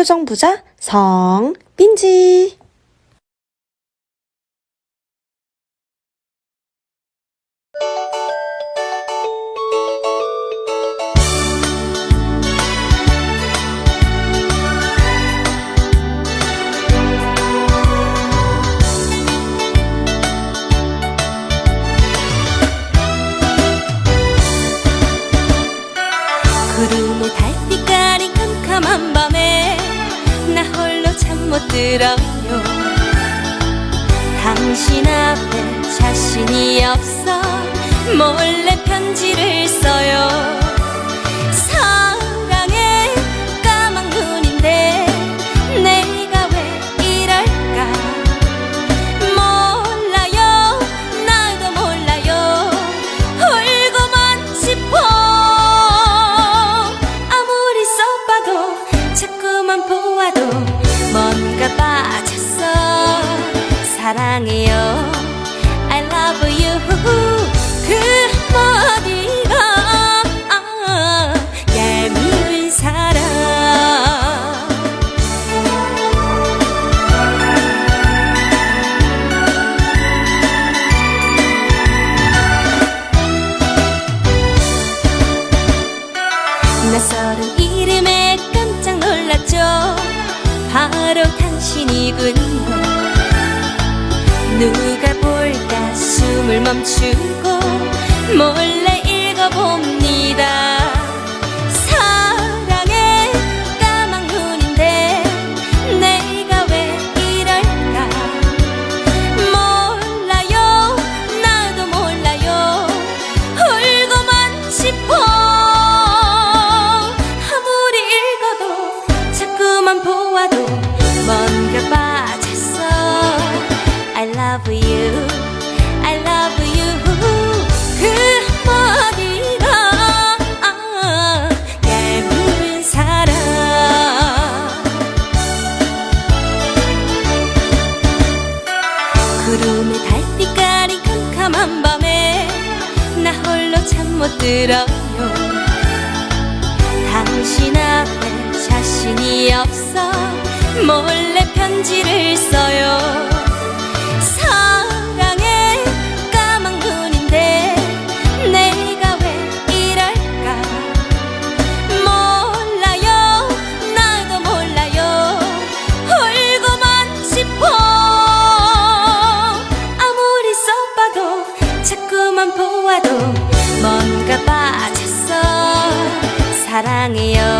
표정 부자 성빈지. 구름의 달빛 들어요. 당신 앞에 자신이 없어 몰래 편지를 써요 낯설은 이름에 깜짝 놀랐죠. 바로 당신이군요. 누가 볼까 숨을 멈추고 몰래 love you. I love you. 그 아, 얄미운 사랑 구름의 달빛 가린 캄캄한 밤에 나 홀로 잠 못 들어요. 당신 앞에 자신이 없어 몰래 편지를 써요 사랑해요.